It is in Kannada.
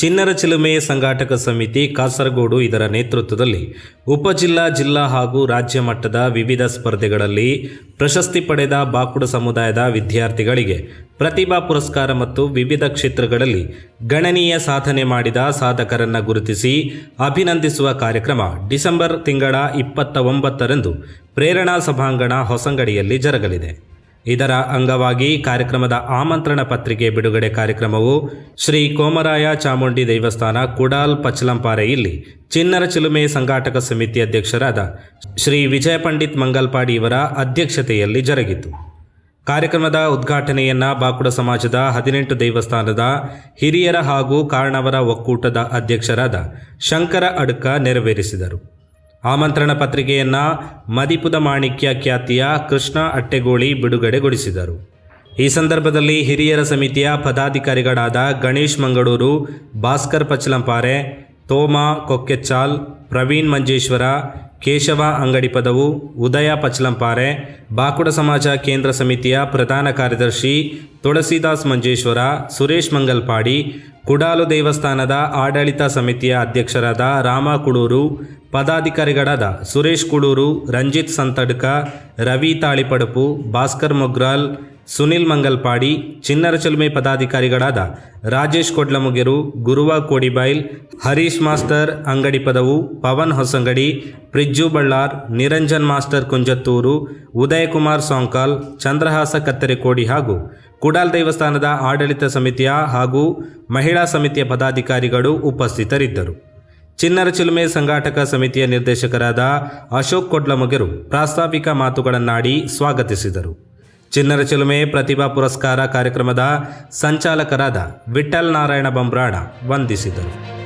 ಚಿನ್ನರ ಚಿಲುಮೆ ಸಂಘಾಟಕ ಸಮಿತಿ ಕಾಸರಗೋಡು ಇದರ ನೇತೃತ್ವದಲ್ಲಿ ಉಪಜಿಲ್ಲಾ ಜಿಲ್ಲಾ ಹಾಗೂ ರಾಜ್ಯ ಮಟ್ಟದ ವಿವಿಧ ಸ್ಪರ್ಧೆಗಳಲ್ಲಿ ಪ್ರಶಸ್ತಿ ಪಡೆದ ಬಾಕುಡ ಸಮುದಾಯದ ವಿದ್ಯಾರ್ಥಿಗಳಿಗೆ ಪ್ರತಿಭಾ ಪುರಸ್ಕಾರ ಮತ್ತು ವಿವಿಧ ಕ್ಷೇತ್ರಗಳಲ್ಲಿ ಗಣನೀಯ ಸಾಧನೆ ಮಾಡಿದ ಸಾಧಕರನ್ನು ಗುರುತಿಸಿ ಅಭಿನಂದಿಸುವ ಕಾರ್ಯಕ್ರಮ ಡಿಸೆಂಬರ್ ತಿಂಗಳ ಇಪ್ಪತ್ತ ಒಂಬತ್ತರಂದು ಪ್ರೇರಣಾ ಸಭಾಂಗಣ ಹೊಸಂಗಡಿಯಲ್ಲಿ ಜರಗಲಿದೆ. ಇದರ ಅಂಗವಾಗಿ ಕಾರ್ಯಕ್ರಮದ ಆಮಂತ್ರಣ ಪತ್ರಿಕೆ ಬಿಡುಗಡೆ ಕಾರ್ಯಕ್ರಮವು ಶ್ರೀ ಕೋಮರಾಯ ಚಾಮುಂಡಿ ದೇವಸ್ಥಾನ ಕುಡಾಲ್ ಪಚಲಂಪಾರೆಯಲ್ಲಿ ಚಿನ್ನರ ಚಿಲುಮೆ ಸಂಘಾಟಕ ಸಮಿತಿ ಅಧ್ಯಕ್ಷರಾದ ಶ್ರೀ ವಿಜಯ ಪಂಡಿತ್ ಮಂಗಲ್ಪಾಡಿ ಇವರ ಅಧ್ಯಕ್ಷತೆಯಲ್ಲಿ ಜರುಗಿತು. ಕಾರ್ಯಕ್ರಮದ ಉದ್ಘಾಟನೆಯನ್ನ ಬಾಕುಡ ಸಮಾಜದ ಹದಿನೆಂಟು ದೇವಸ್ಥಾನದ ಹಿರಿಯರ ಹಾಗೂ ಕಾರಣವರ ಒಕ್ಕೂಟದ ಅಧ್ಯಕ್ಷರಾದ ಶಂಕರ ಅಡ್ಕ ನೆರವೇರಿಸಿದರು. ಆಮಂತ್ರಣ ಪತ್ರಿಕೆಯನ್ನು ಮದಿಪುದ ಮಾಣಿಕ್ಯ ಖ್ಯಾತಿಯ ಕೃಷ್ಣ ಅಟ್ಟೆಗೋಳಿ ಬಿಡುಗಡೆಗೊಳಿಸಿದರು. ಈ ಸಂದರ್ಭದಲ್ಲಿ ಹಿರಿಯರ ಸಮಿತಿಯ ಪದಾಧಿಕಾರಿಗಳಾದ ಗಣೇಶ್ ಮಂಗಳೂರು, ಭಾಸ್ಕರ್ ಪಚ್ಚಲಂಪಾರೆ, ತೋಮಾ ಕೊಕ್ಕೆಚ್ಚಾಲ್, ಪ್ರವೀಣ್ ಮಂಜೇಶ್ವರ, ಕೇಶವ ಅಂಗಡಿ ಪದವು ಉದಯ ಪಚ್ಚಲಂಪಾರೆ, ಬಾಕುಡ ಸಮಾಜ ಕೇಂದ್ರ ಸಮಿತಿಯ ಪ್ರಧಾನ ಕಾರ್ಯದರ್ಶಿ ತುಳಸಿದಾಸ್ ಮಂಜೇಶ್ವರ, ಸುರೇಶ್ ಮಂಗಲ್ಪಾಡಿ ಕುಡಾಲು ದೇವಸ್ಥಾನದ ಆಡಳಿತ ಸಮಿತಿಯ ಅಧ್ಯಕ್ಷರಾದ ರಾಮ ಕುಡೂರು ಪದಾಧಿಕಾರಿಗಳಾದ ಸುರೇಶ್ ಕುಡೂರು, ರಂಜಿತ್ ಸಂತಡ್ಕ, ರವಿ ತಾಳಿಪಡಪು, ಭಾಸ್ಕರ್ ಮೊಗ್ರಾಲ್ ಸುನಿಲ್ ಮಂಗಲ್ಪಾಡಿ ಚಿನ್ನರ ಚಿಲುಮೆ ಪದಾಧಿಕಾರಿಗಳಾದ ರಾಜೇಶ್ ಕೊಡ್ಲಮುಗೆರು, ಗುರುವ ಕೋಡಿಬೈಲ್, ಹರೀಶ್ ಮಾಸ್ಟರ್ ಅಂಗಡಿ ಪದವು ಪವನ್ ಹೊಸಂಗಡಿ, ಪ್ರಿಜ್ಜು ಬಳ್ಳಾರ್, ನಿರಂಜನ್ ಮಾಸ್ಟರ್ ಕುಂಜತ್ತೂರು, ಉದಯಕುಮಾರ್ ಸೋಂಕಾಲ್, ಚಂದ್ರಹಾಸ ಕತ್ತರೆಕೋಡಿ ಹಾಗೂ ಕುಡಾಲ್ ದೇವಸ್ಥಾನದ ಆಡಳಿತ ಸಮಿತಿಯ ಹಾಗೂ ಮಹಿಳಾ ಸಮಿತಿಯ ಪದಾಧಿಕಾರಿಗಳು ಉಪಸ್ಥಿತರಿದ್ದರು. ಚಿನ್ನರ ಚಿಲುಮೆ ಸಂಘಾಟಕ ಸಮಿತಿಯ ನಿರ್ದೇಶಕರಾದ ಅಶೋಕ್ ಕೊಡ್ಲಮೊಗೆರು ಪ್ರಾಸ್ತಾವಿಕ ಮಾತುಗಳನ್ನಾಡಿ ಸ್ವಾಗತಿಸಿದರು. ಚಿನ್ನರ ಚಿಲುಮೆ ಪ್ರತಿಭಾ ಪುರಸ್ಕಾರ ಕಾರ್ಯಕ್ರಮದ ಸಂಚಾಲಕರಾದ ವಿಠಲ್ ನಾರಾಯಣ ಬಂಬ್ರಾಡ ವಂದಿಸಿದರು.